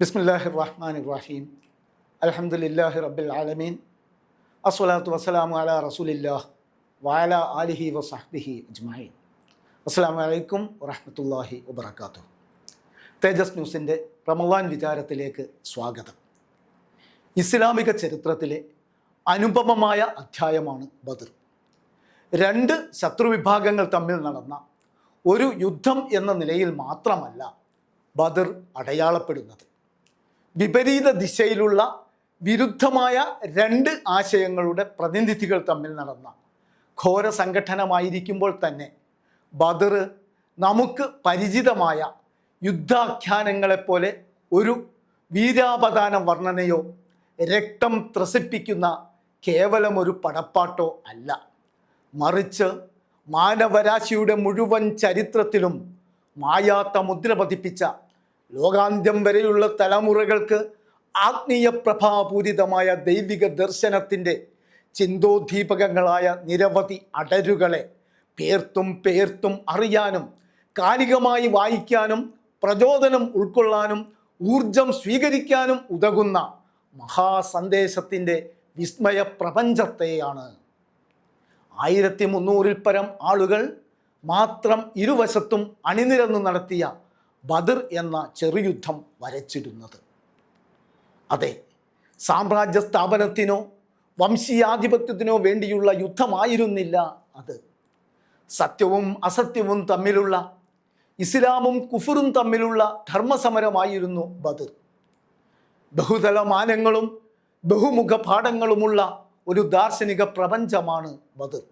ബിസ്മില്ലാഹി റഹ്മാൻ റഹീം അലഹമുല്ലാഹി റബ്ബിൽ ആലമീൻ. അസ്വലാത്തു വസ്സലാമു അല റസൂലില്ലാഹ് വാല ആലിഹി വസഹ്ബിഹി അജ്മഈൻ. അസ്സലാമു അലൈക്കും വറഹ്മത്തുള്ളാഹി വബറകാതുഹു. തേജസ് ന്യൂസിന്റെ റമദാൻ വിചാരത്തിലേക്ക് സ്വാഗതം. ഇസ്ലാമിക ചരിത്രത്തിലെ അനുപമമായ അധ്യായമാണ് ബദർ. രണ്ട് ശത്രുവിഭാഗങ്ങൾ തമ്മിൽ നടന്ന ഒരു യുദ്ധം എന്ന നിലയിൽ മാത്രമല്ല ബദർ അടയാളപ്പെടുന്നത്. വിപരീത ദിശയിലുള്ള വിരുദ്ധമായ രണ്ട് ആശയങ്ങളുടെ പ്രതിനിധികൾ തമ്മിൽ നടന്ന ഘോര സംഘടനമായിരിക്കുമ്പോൾ തന്നെ ബദർ നമുക്ക് പരിചിതമായ യുദ്ധാഖ്യാനങ്ങളെപ്പോലെ ഒരു വീരാപദാന വർണനയോ രക്തം ത്രസിപ്പിക്കുന്ന കേവലം ഒരു പടപ്പാട്ടോ അല്ല. മറിച്ച് മാനവരാശിയുടെ മുഴുവൻ ചരിത്രത്തിലും മായാത്ത മുദ്ര പതിപ്പിച്ച ലോകാന്ത്യം വരെയുള്ള തലമുറകൾക്ക് ആത്മീയ പ്രഭാപൂരിതമായ ദൈവിക ദർശനത്തിന്റെ ചിന്തോദ്ദീപകങ്ങളായ നിരവധി അടരുകളെ പേർത്തും പേർത്തും അറിയാനും കാലികമായി വായിക്കാനും പ്രചോദനം ഉൾക്കൊള്ളാനും ഊർജം സ്വീകരിക്കാനും ഉതകുന്ന മഹാസന്ദേശത്തിന്റെ വിസ്മയ പ്രപഞ്ചത്തെയാണ്. ആയിരത്തി മുന്നൂറിൽ പരം ആളുകൾ മാത്രം ഇരുവശത്തും അണിനിരന്ന് നടത്തിയ ബദർ എന്ന ചെറുയുദ്ധം വരച്ചിരുന്നത് അതെ സാമ്രാജ്യ സ്ഥാപനത്തിനോ വംശീയാധിപത്യത്തിനോ വേണ്ടിയുള്ള യുദ്ധമായിരുന്നില്ല അത്. സത്യവും അസത്യവും തമ്മിലുള്ള ഇസ്ലാമും കുഫറും തമ്മിലുള്ള ധർമ്മസമരമായിരുന്നു ബദർ. ബഹുതല മാനങ്ങളും ബഹുമുഖ പാഠങ്ങളുമുള്ള ഒരു ദാർശനിക പ്രപഞ്ചമാണ് ബദർ.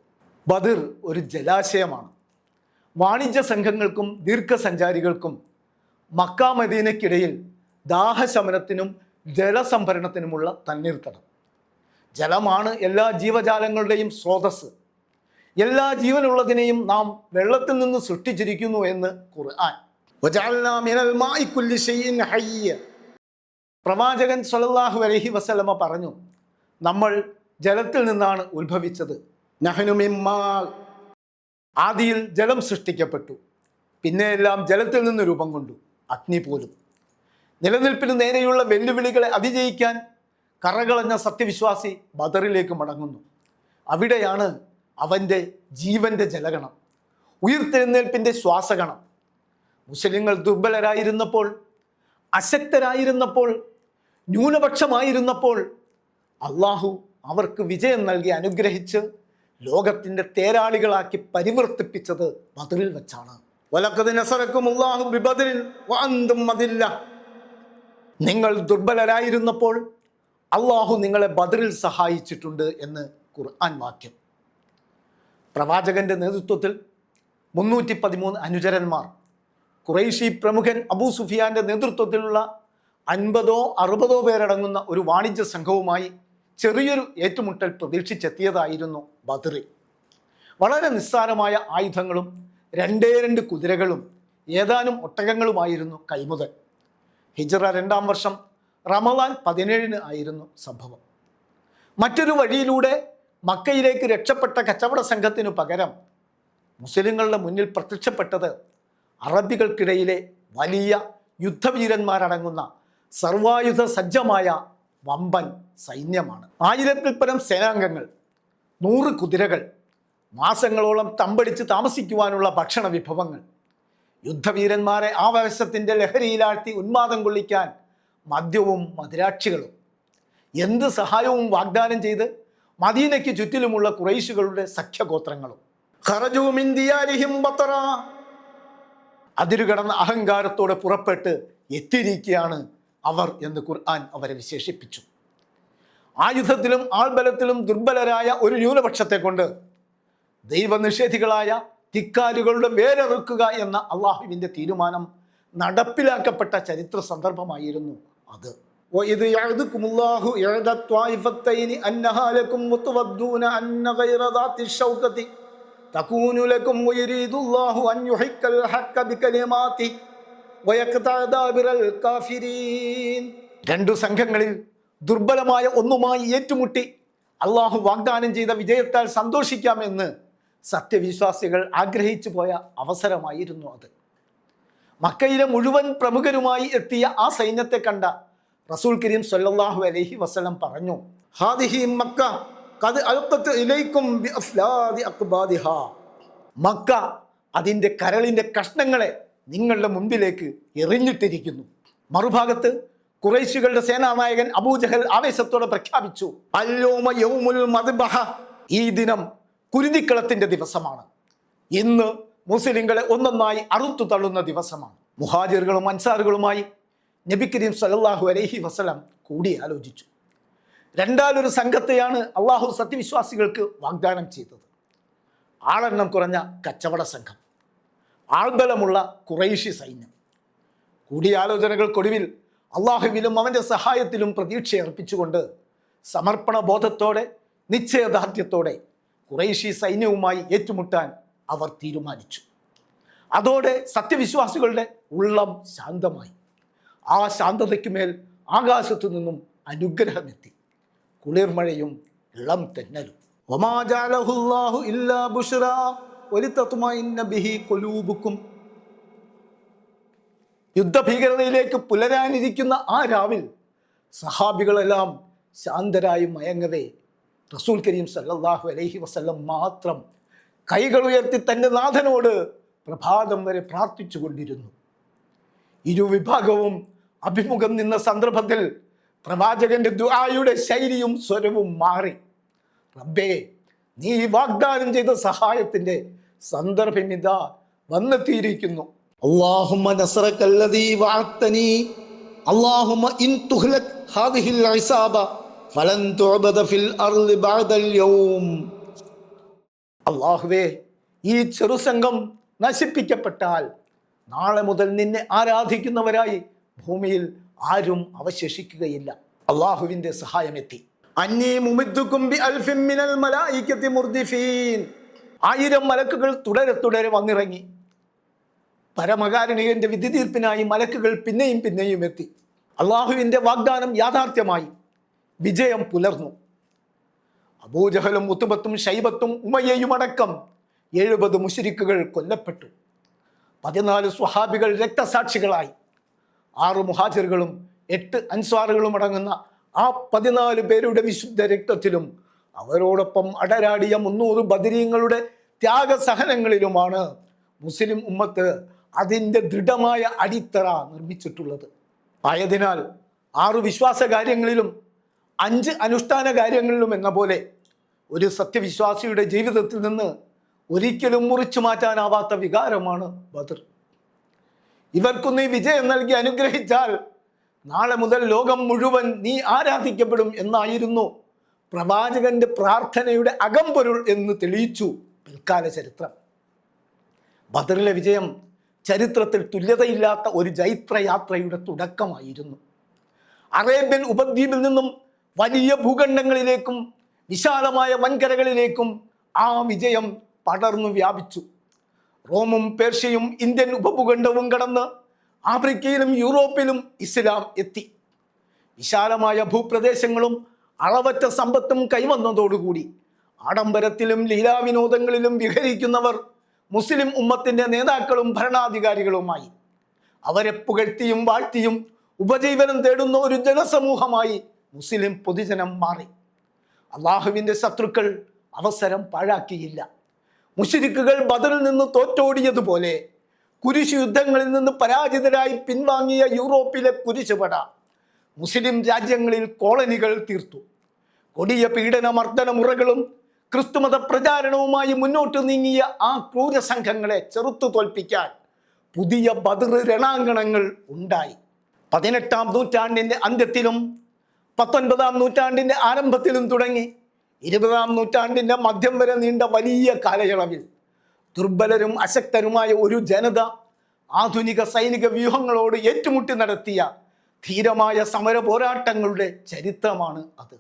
ബദർ ഒരു ജലാശയമാണ്. വാണിജ്യ സംഘങ്ങൾക്കും ദീർഘസഞ്ചാരികൾക്കും മക്ക മദീനയ്ക്കിടയിൽ ദാഹശമനത്തിനും ജലസംഭരണത്തിനുമുള്ള തണ്ണീർത്തടം ജലമാണ് എല്ലാ ജീവജാലങ്ങളുടെയും സ്രോതസ് എല്ലാ ജീവനുള്ളതിനെയും നാം വെള്ളത്തിൽ നിന്ന് സൃഷ്ടിച്ചിരിക്കുന്നു എന്ന് ഖുർആൻ. പ്രവാചകൻ സലല്ലാഹു അലഹി വസലമ പറഞ്ഞു നമ്മൾ ജലത്തിൽ നിന്നാണ് ഉത്ഭവിച്ചത്. ആദിയിൽ ജലം സൃഷ്ടിക്കപ്പെട്ടു. പിന്നെ എല്ലാം ജലത്തിൽ നിന്ന് രൂപം കൊണ്ടു. അഗ്നി പോലും. നിലനിൽപ്പിന് നേരെയുള്ള വെല്ലുവിളികളെ അതിജയിക്കാൻ കറകളഞ്ഞ സത്യവിശ്വാസി ബദറിലേക്ക് മടങ്ങുന്നു. അവിടെയാണ് അവന്റെ ജീവന്റെ ജലഗണം. ഉയർത്തെഴുന്നേൽപ്പിന്റെ ശ്വാസഗണം. മുസ്ലിങ്ങൾ ദുർബലരായിരുന്നപ്പോൾ അശക്തരായിരുന്നപ്പോൾ ന്യൂനപക്ഷമായിരുന്നപ്പോൾ അള്ളാഹു അവർക്ക് വിജയം നൽകി അനുഗ്രഹിച്ച് ലോകത്തിന്റെ തേരാളികളാക്കി പരിവർത്തിപ്പിച്ചത് ബദറിൽ വെച്ചാണ്. നിങ്ങൾ ദുർബലരായിരുന്നപ്പോൾ അള്ളാഹു നിങ്ങളെ ബദറിൽ സഹായിച്ചിട്ടുണ്ട് എന്ന് ഖുർആൻ വാക്യം. പ്രവാചകന്റെ നേതൃത്വത്തിൽ മുന്നൂറ്റി പതിമൂന്ന് അനുചരന്മാർ ഖുറൈഷി പ്രമുഖൻ അബൂ സുഫിയാന്റെ നേതൃത്വത്തിലുള്ള അൻപതോ അറുപതോ പേരടങ്ങുന്ന ഒരു വാണിജ്യ സംഘവുമായി ചെറിയൊരു ഏറ്റുമുട്ടൽ പ്രതീക്ഷിച്ചെത്തിയതായിരുന്നു ബദറിൽ വളരെ നിസ്സാരമായ ആയുധങ്ങളും രണ്ടേ രണ്ട് കുതിരകളും ഏതാനും ഒട്ടകങ്ങളുമായിരുന്നു കൈമുതൽ. ഹിജറ രണ്ടാം വർഷം റമദാൻ പതിനേഴിന് ആയിരുന്നു സംഭവം. മറ്റൊരു വഴിയിലൂടെ മക്കയിലേക്ക് രക്ഷപ്പെട്ട കച്ചവട സംഘത്തിനു പകരം മുസ്ലിങ്ങളുടെ മുന്നിൽ പ്രത്യക്ഷപ്പെട്ടത് അറബികൾക്കിടയിലെ വലിയ യുദ്ധവീരന്മാരടങ്ങുന്ന സർവായുധ സജ്ജമായ വമ്പൻ സൈന്യമാണ്. ആയിരത്തിൽ പരം സേനാംഗങ്ങൾ നൂറ് കുതിരകൾ മാസങ്ങളോളം തമ്പടിച്ച് താമസിക്കുവാനുള്ള ഭക്ഷണ വിഭവങ്ങൾ. യുദ്ധവീരന്മാരെ ആവേശത്തിന്റെ ലഹരിയിലാഴ്ത്തി ഉന്മാദം കൊള്ളിക്കാൻ മദ്യവും മദിരാക്ഷികളും. എന്ത് സഹായവും വാഗ്ദാനം ചെയ്ത് മദീനയ്ക്ക് ചുറ്റിലുമുള്ള കുറൈശുകളുടെ സഖ്യഗോത്രങ്ങളും. അതിരുകടന്ന അഹങ്കാരത്തോടെ പുറപ്പെട്ട് എത്തിയിരിക്കുകയാണ് അവർ എന്ന് ഖുർആൻ അവരെ വിശേഷിപ്പിച്ചു. ആയുധത്തിലും ആൾബലത്തിലും ദുർബലരായ ഒരു ന്യൂനപക്ഷത്തെ കൊണ്ട് ദൈവനിഷേധികളായ ധിക്കാരുകളുടെ വേരറുക്കുക എന്ന അള്ളാഹുവിൻ്റെ തീരുമാനം നടപ്പിലാക്കപ്പെട്ട ചരിത്ര സന്ദർഭമായിരുന്നു അത് وإذ يعدكم الله إحدى الطائفتين أنها لكم وتودون أن غير ذات الشوكة تكون لكم ويريد الله أن يحق الحق بكلماته ويقطع دابر الكافرين രണ്ടു സംഘങ്ങളിൽ ദുർബലമായ ഒന്നുമായി ഏറ്റുമുട്ടി അള്ളാഹു വാഗ്ദാനം ചെയ്ത വിജയത്താൽ സന്തോഷിക്കാമെന്ന് സത്യവിശ്വാസികൾ ആഗ്രഹിച്ചു പോയ അവസരമായിരുന്നു അത്. മക്കയിലെ മുഴുവൻ പ്രമുഖരുമായി എത്തിയ ആ സൈന്യത്തെ കണ്ട റസൂൽ കരീം സല്ലാഹു അലഹി വസ്ലം പറഞ്ഞു ഹാദിഹി മക്ക ഇലൈക്കും മക്ക അതിന്റെ കരളിന്റെ കഷ്ണങ്ങളെ നിങ്ങളുടെ മുമ്പിലേക്ക് എറിഞ്ഞിട്ടിരിക്കുന്നു. മറുഭാഗത്ത് കുറേശികളുടെ സേനാനായകൻ അബൂജഹൽ ആവേശത്തോടെ പ്രഖ്യാപിച്ചു യൗമുൽ ഈ ദിനം കുരുതിക്കളത്തിന്റെ ദിവസമാണ്. ഇന്ന് മുസ്ലിങ്ങളെ ഒന്നൊന്നായി അറുത്തു തള്ളുന്ന ദിവസമാണ്. മുഹാജിറുകളും അൻസാറുകളുമായി നബി കരീം സലല്ലാഹു അലൈഹി വസല്ലം കൂടിയാലോചിച്ചു. രണ്ടാലൊരു സംഘത്തെയാണ് അള്ളാഹു സത്യവിശ്വാസികൾക്ക് വാഗ്ദാനം ചെയ്തത്. ആളെണ്ണം കുറഞ്ഞ കച്ചവട സംഘം. ആൾബലമുള്ള കുറേശി സൈന്യം. കൂടിയാലോചനകൾക്കൊടുവിൽ അള്ളാഹുവിലും അവന്റെ സഹായത്തിലും പ്രതീക്ഷയർപ്പിച്ചുകൊണ്ട് സമർപ്പണ ബോധത്തോടെ നിശ്ചയദാർഢ്യത്തോടെ കുറേശി സൈന്യവുമായി ഏറ്റുമുട്ടാൻ അവർ തീരുമാനിച്ചു. അതോടെ സത്യവിശ്വാസികളുടെ ഉള്ളം ശാന്തമായി. ആ ശാന്തതയ്ക്ക് മേൽ ആകാശത്തു നിന്നും അനുഗ്രഹമെത്തി. കുളിർമഴയും ഇളം തെന്നലും. ഇല്ലാ ബിഹി യുദ്ധഭീകരതയിലേക്ക് പുലരാനിരിക്കുന്ന ആ രാവിൽ സഹാബികളെല്ലാം ശാന്തരായി മയങ്ങവേ റസൂൽ കരീം സല്ലാഹു അലൈഹി വസ്ല്ലം മാത്രം കൈകൾ ഉയർത്തി തന്റെ നാഥനോട് പ്രഭാതം വരെ പ്രാർത്ഥിച്ചു കൊണ്ടിരുന്നു. ഇരുവിഭാഗവും അഭിമുഖം നിന്ന സന്ദർഭത്തിൽ പ്രവാചകന്റെ ദുആയുടെ ശൈലിയും സ്വരവും മാറി. റബ്ബേ നീ വാഗ്ദാനം ചെയ്ത സഹായത്തിന്റെ സന്ദർഭമിത വന്നെത്തിയിരിക്കുന്നു. അള്ളാഹു ഇൻ അള്ളാഹുവേ ഈ ചെറുസംഘം നശിപ്പിക്കപ്പെട്ടാൽ നാളെ മുതൽ നിന്നെ ആരാധിക്കുന്നവരായി ഭൂമിയിൽ ആരും അവശേഷിക്കുകയില്ല. അള്ളാഹുവിന്റെ സഹായം എത്തി. ആയിരം മലക്കുകൾ തുടരെ തുടരെ വന്നിറങ്ങി. പരമകാരുണികന്റെ വിധി തീർപ്പിനായി മലക്കുകൾ പിന്നെയും പിന്നെയും എത്തി. അള്ളാഹുവിന്റെ വാഗ്ദാനം യാഥാർത്ഥ്യമായി. വിജയം പുലർന്നു. അബൂജഹലും മുത്തുമത്തും ഷൈബത്തും ഉമയ്യയും അടക്കം എഴുപത് മുഷിരിക്കുകൾ കൊല്ലപ്പെട്ടു. പതിനാല് സ്വഹാബികൾ രക്തസാക്ഷികളായി. ആറ് മുഹാജിറുകളും എട്ട് അൻസ്വാറുകളും അടങ്ങുന്ന ആ പതിനാല് പേരുടെ വിശുദ്ധ രക്തത്തിലും അവരോടൊപ്പം അടരാടിയ മുന്നൂറ് ബദരീങ്ങളുടെ ത്യാഗസഹനങ്ങളിലുമാണ് മുസ്ലിം ഉമ്മത്ത് അതിന്റെ ദൃഢമായ അടിത്തറ നിർമ്മിച്ചിട്ടുള്ളത്. ആയതിനാൽ ആറു വിശ്വാസ കാര്യങ്ങളിലും അഞ്ച് അനുഷ്ഠാന കാര്യങ്ങളിലും എന്ന പോലെ ഒരു സത്യവിശ്വാസിയുടെ ജീവിതത്തിൽ നിന്ന് ഒരിക്കലും മുറിച്ചു മാറ്റാനാവാത്ത വികാരമാണ് ബദർ. ഇവർക്കൊന്ന് ഈ വിജയം നൽകി അനുഗ്രഹിച്ചാൽ നാളെ മുതൽ ലോകം മുഴുവൻ നീ ആരാധിക്കപ്പെടും എന്നായിരുന്നു പ്രവാചകന്റെ പ്രാർത്ഥനയുടെ അകംപൊരുൾ എന്ന് തെളിയിച്ചു പിൽക്കാല ചരിത്രം. ബദറിലെ വിജയം ചരിത്രത്തിൽ തുല്യതയില്ലാത്ത ഒരു ജൈത്രയാത്രയുടെ തുടക്കമായിരുന്നു. അറേബ്യൻ ഉപദ്വീപിൽ നിന്നും വലിയ ഭൂഖണ്ഡങ്ങളിലേക്കും വിശാലമായ വൻകരകളിലേക്കും ആ വിജയം പടർന്നു വ്യാപിച്ചു. റോമും പേർഷ്യയും ഇന്ത്യൻ ഉപഭൂഖണ്ഡവും കടന്ന് ആഫ്രിക്കയിലും യൂറോപ്പിലും ഇസ്ലാം എത്തി. വിശാലമായ ഭൂപ്രദേശങ്ങളും അളവറ്റ സമ്പത്തും കൈവന്നതോടുകൂടി ആഡംബരത്തിലും ലീലാവിനോദങ്ങളിലും വിഹരിക്കുന്നവർ മുസ്ലിം ഉമ്മത്തിന്റെ നേതാക്കളും ഭരണാധികാരികളുമായി. അവരെ പുകഴ്ത്തിയും വാഴ്ത്തിയും ഉപജീവനം തേടുന്ന ഒരു ജനസമൂഹമായി മുസ്ലിം പൊതുജനം മാറി. അള്ളാഹുവിന്റെ ശത്രുക്കൾ അവസരം പാഴാക്കിയില്ല. മുഷിരിക്കുകൾ ബദറിൽ നിന്ന് തോറ്റോടിയതുപോലെ കുരിശ് യുദ്ധങ്ങളിൽ നിന്ന് പരാജിതരായി പിൻവാങ്ങിയ യൂറോപ്പിലെ കുരിശുപട മുസ്ലിം രാജ്യങ്ങളിൽ കോളനികൾ തീർത്തു. കൊടിയ പീഡന മുറകളും ക്രിസ്തുമത പ്രചാരണവുമായി മുന്നോട്ട് നീങ്ങിയ ആ ക്രൂര സംഘങ്ങളെ ചെറുത്തു തോൽപ്പിക്കാൻ പുതിയ ബദർ രണാങ്കണങ്ങൾ ഉണ്ടായി. പതിനെട്ടാം നൂറ്റാണ്ടിന്റെ അന്ത്യത്തിലും പത്തൊൻപതാം നൂറ്റാണ്ടിന്റെ ആരംഭത്തിലും തുടങ്ങി. ഇരുപതാം നൂറ്റാണ്ടിന്റെ മധ്യം വരെ നീണ്ട വലിയ കാലയളവിൽ ദുർബലരും അശക്തരുമായ ഒരു ജനത ആധുനിക സൈനിക വ്യൂഹങ്ങളോട് ഏറ്റുമുട്ടി നടത്തിയ ധീരമായ സമര പോരാട്ടങ്ങളുടെ ചരിത്രമാണ് അത്.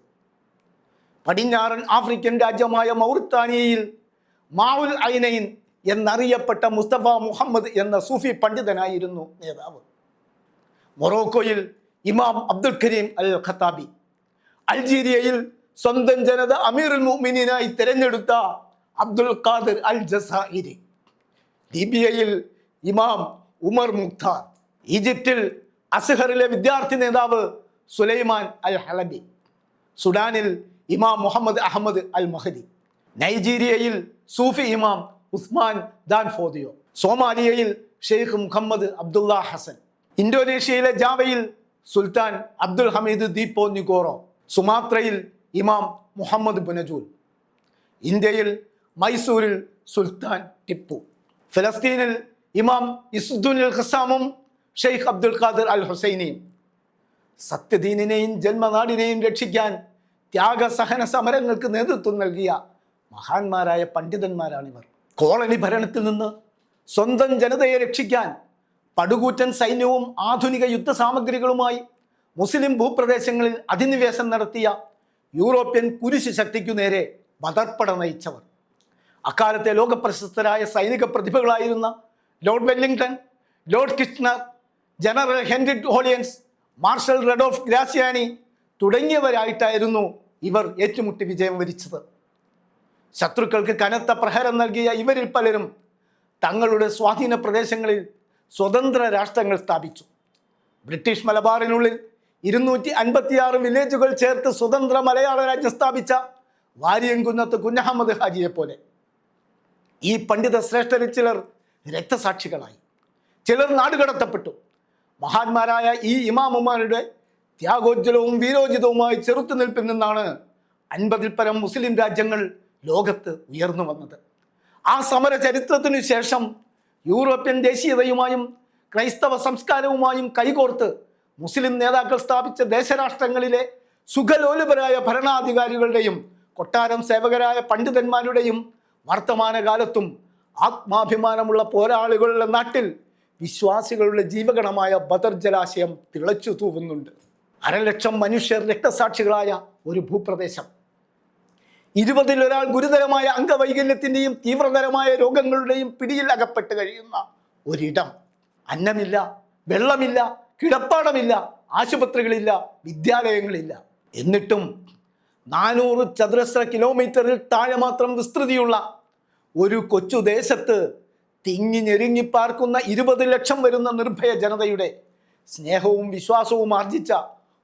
പടിഞ്ഞാറൻ ആഫ്രിക്കൻ രാജ്യമായ മൗറിത്താനിയയിൽ മാവുൽ ഐനൈൻ എന്നറിയപ്പെട്ട മുസ്തഫ മുഹമ്മദ് എന്ന സൂഫി പണ്ഡിതനായിരുന്നു നേതാവ്. മൊറോക്കോയിൽ ഇമാം അബ്ദുൽ കരീം അൽ ഖത്താബി അൾജീരിയയിൽ സ്വന്തം ജനത അമീറുൽ മുഅ്മിനീനായി തിരഞ്ഞെടുത്ത അബ്ദുൽ ഖാദിർ അൽ ജസാഇരി ലിബിയയിൽ ഇമാം ഉമർ മുഖ്താർ. ഈജിപ്തിൽ അസ്ഹറിലെ വിദ്യാർത്ഥി നേതാവ് സുലൈമാൻ അൽ ഹലബി സുഡാനിൽ ഇമാം മുഹമ്മദ് അഹമ്മദ് അൽ മഹദി നൈജീരിയയിൽ സൂഫി ഇമാം ഉസ്മാൻ ദാൻ ഫോദിയോ. സോമാലിയയിൽ ഷെയ്ഖ് മുഹമ്മദ് അബ്ദുള്ള ഹസൻ. ഇന്തോനേഷ്യയിലെ ജാവയിൽ സുൽത്താൻ അബ്ദുൽ ഹമീദ് ദീപോ നിഗോറോ സുമാത്രയിൽ ഇമാം മുഹമ്മദ് ബുനജൂൽ ഇന്ത്യയിൽ മൈസൂരിൽ സുൽത്താൻ ടിപ്പു ഫലസ്തീനിൽ ഇമാം ഇസുദ്ദുൻ അൽ ഖസാമും ഷെയ്ഖ് അബ്ദുൽ ഖാദിർ അൽ ഹുസൈനിയും. സത്യദീനിനെയും ജന്മനാടിനെയും രക്ഷിക്കാൻ ത്യാഗസഹന സമരങ്ങൾക്ക് നേതൃത്വം നൽകിയ മഹാന്മാരായ പണ്ഡിതന്മാരാണിവർ. കോളനി ഭരണത്തിൽ നിന്ന് സ്വന്തം ജനതയെ രക്ഷിക്കാൻ പടുകൂറ്റൻ സൈന്യവും ആധുനിക യുദ്ധ സാമഗ്രികളുമായി മുസ്ലിം ഭൂപ്രദേശങ്ങളിൽ അധിനിവേശം നടത്തിയ യൂറോപ്യൻ കുരിശ് ശക്തിക്കു നേരെ ബദർപ്പട നയിച്ചവർ. അക്കാലത്തെ ലോകപ്രശസ്തരായ സൈനിക പ്രതിഭകളായിരുന്ന Lord Wellington Lord Kitchener general Henry ഹോളിയൻസ് marshal റെഡോഫ് ഗ്രാസിയാനി തുടങ്ങിയവരായിട്ടായിരുന്നു ഇവർ ഏറ്റുമുട്ടി വിജയം വരിച്ചത്. ശത്രുക്കൾക്ക് കനത്ത പ്രഹരം നൽകിയ ഇവരിൽ പലരും തങ്ങളുടെ സ്വാധീന പ്രദേശങ്ങളിൽ സ്വതന്ത്ര രാഷ്ട്രങ്ങൾ സ്ഥാപിച്ചു. ബ്രിട്ടീഷ് മലബാറിനുള്ളിൽ ഇരുന്നൂറ്റി അൻപത്തിയാറ് വില്ലേജുകൾ ചേർത്ത് സ്വതന്ത്ര മലയാള രാജ്യം സ്ഥാപിച്ച വാരിയംകുന്നത്ത് കുഞ്ഞഹമ്മദ് ഹാജിയെ പോലെ. ഈ പണ്ഡിത ശ്രേഷ്ഠരിൽ ചിലർ രക്തസാക്ഷികളായി. ചിലർ നാടുകടത്തപ്പെട്ടു മഹാന്മാരായ ഈ ഇമാമുമാരുടെ ത്യാഗോജ്വലവും വീരോചിതവുമായ ചെറുത്തുനിൽപ്പിൽ നിന്നാണ് അൻപതിൽ പരം മുസ്ലിം രാജ്യങ്ങൾ ലോകത്ത് ഉയർന്നു വന്നത്. ആ സമര ചരിത്രത്തിനു ശേഷം യൂറോപ്യൻ ദേശീയതയുമായും ക്രൈസ്തവ സംസ്കാരവുമായും കൈകോർത്ത് മുസ്ലിം നേതാക്കൾ സ്ഥാപിച്ച ദേശരാഷ്ട്രങ്ങളിലെ സുഖലോലുപരായ ഭരണാധികാരികളുടെയും കൊട്ടാരം സേവകരായ പണ്ഡിതന്മാരുടെയും വർത്തമാനകാലത്തും ആത്മാഭിമാനമുള്ള പോരാളികളുടെ നാട്ടിൽ വിശ്വാസികളുടെ ജീവകണമായ ബദർ ജലാശയം തിളച്ചു തൂവുന്നുണ്ട് അരലക്ഷം മനുഷ്യർ രക്തസാക്ഷികളായ ഒരു ഭൂപ്രദേശം. ഇരുപതിൽ ഒരാൾ ഗുരുതരമായ അംഗവൈകല്യത്തിന്റെയും തീവ്രതരമായ രോഗങ്ങളുടെയും പിടിയിൽ അകപ്പെട്ട് കഴിയുന്ന ഒരിടം. അന്നമില്ല വെള്ളമില്ല കിടപ്പാടമില്ല ആശുപത്രികളില്ല വിദ്യാലയങ്ങളില്ല. എന്നിട്ടും നാനൂറ് ചതുരശ്ര കിലോമീറ്ററിൽ താഴെ മാത്രം വിസ്തൃതിയുള്ള ഒരു കൊച്ചു ദേശത്ത് തിങ്ങി ഞെരുങ്ങി പാർക്കുന്ന ഇരുപത് ലക്ഷം വരുന്ന നിർഭയ ജനതയുടെ സ്നേഹവും വിശ്വാസവും ആർജിച്ച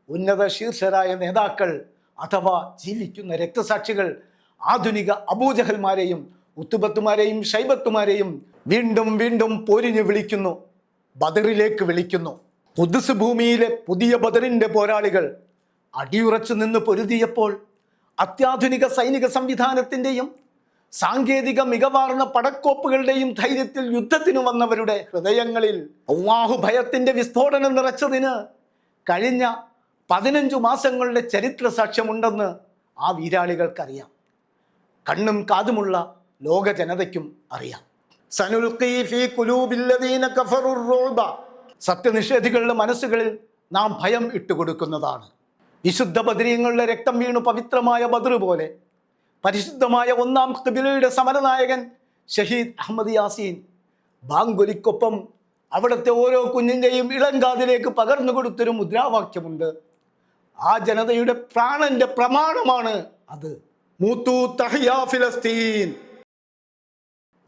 ഉന്നത ശീർഷരായ നേതാക്കൾ അഥവാ ജീവിക്കുന്ന രക്തസാക്ഷികൾ ആധുനിക അബൂജഹൽമാരെയും ഉത്തുബത്തുമാരെയും ഷൈബത്തുമാരെയും വീണ്ടും വീണ്ടും പോരിഞ്ഞ് വിളിക്കുന്നു ബദറിലേക്ക് വിളിക്കുന്നു. പുതുസ് ഭൂമിയിലെ പുതിയ ബദറിന്റെ പോരാളികൾ അടിയുറച്ചു നിന്ന് പൊരുതിയപ്പോൾ അത്യാധുനിക സൈനിക സംവിധാനത്തിന്റെയും സാങ്കേതിക മികവാർന്ന പടക്കോപ്പുകളുടെയും ധൈര്യത്തിൽ യുദ്ധത്തിന് വന്നവരുടെ ഹൃദയങ്ങളിൽ അള്ളാഹു ഭയത്തിന്റെ വിസ്ഫോടനം നിറച്ചതിന് കഴിഞ്ഞ പതിനഞ്ചു മാസങ്ങളുടെ ചരിത്ര സാക്ഷ്യമുണ്ടെന്ന് ആ വീരാളികൾക്കറിയാം. കണ്ണും കാതുമുള്ള ലോക ജനതയ്ക്കും അറിയാം. സത്യനിഷേധികളുടെ മനസ്സുകളിൽ നാം ഭയം ഇട്ടുകൊടുക്കുന്നതാണ്. വിശുദ്ധ ബദരീങ്ങളുടെ രക്തം വീണു പവിത്രമായ ബദർ പോലെ പരിശുദ്ധമായ ഒന്നാം കബിലയുടെ സമരനായകൻ ഷഹീദ് അഹമ്മദ് യാസീൻ ബാങ്കുലിക്കൊപ്പം അവിടുത്തെ ഓരോ കുഞ്ഞിന്റെയും ഇളങ്കാതിലേക്ക് പകർന്നു കൊടുത്തൊരു മുദ്രാവാക്യമുണ്ട്. ആ ജനതയുടെ പ്രാണന്റെ പ്രമാണമാണ് അത്. മൂത്തു തഹ്യാ ഫിലസ്തീൻ.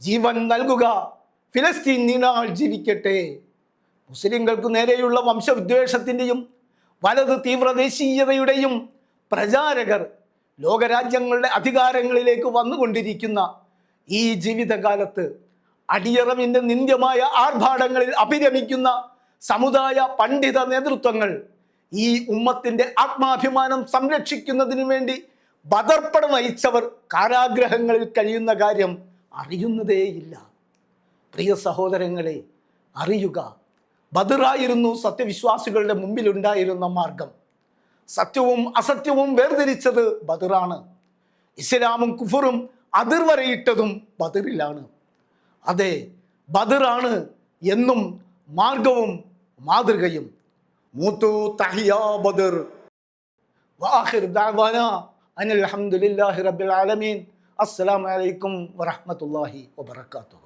ജീവൻ നൽകുക. ഫിലസ്തീൻ നീണാൾ ജീവിക്കട്ടെ. മുസ്ലിങ്ങൾക്ക് നേരെയുള്ള വംശവിദ്വേഷത്തിന്റെയും വലത് തീവ്രദേശീയതയുടെയും പ്രചാരകർ ലോകരാജ്യങ്ങളുടെ അധികാരങ്ങളിലേക്ക് വന്നുകൊണ്ടിരിക്കുന്ന ഈ ജീവിതകാലത്ത് അടിയറവിന്റെ നിന്ദ്യമായ ആർഭാടങ്ങളിൽ അഭിരമിക്കുന്ന സമുദായ പണ്ഡിത നേതൃത്വങ്ങൾ ഈ ഉമ്മത്തിന്റെ ആത്മാഭിമാനം സംരക്ഷിക്കുന്നതിന് വേണ്ടി ബദർപ്പട നയിച്ചവർ കാരാഗ്രഹങ്ങളിൽ കഴിയുന്ന കാര്യം അറിയുന്നതേയില്ല. പ്രിയ സഹോദരങ്ങളെ അറിയുക. ബദറായിരുന്നു സത്യവിശ്വാസികളുടെ മുമ്പിലുണ്ടായിരുന്ന മാർഗം. സത്യവും അസത്യവും വേർതിരിച്ചത് ബദറാണ്. ഇസ്ലാമും കുഫറും അതിർവരയിട്ടതും ബദറിലാണ്. അതെ ബദറാണ് എന്നും മാർഗവും മാതൃകയും. മൂത്തു തഹിയാ ബദർ വാഹിർ ദാവാന അനിൽ അലഹമുല്ലാഹി റബ്ബിൽ ആലമീൻ. അസ്സലാമലൈക്കും വറഹമത്തല്ലാഹി വബർക്കാത്തു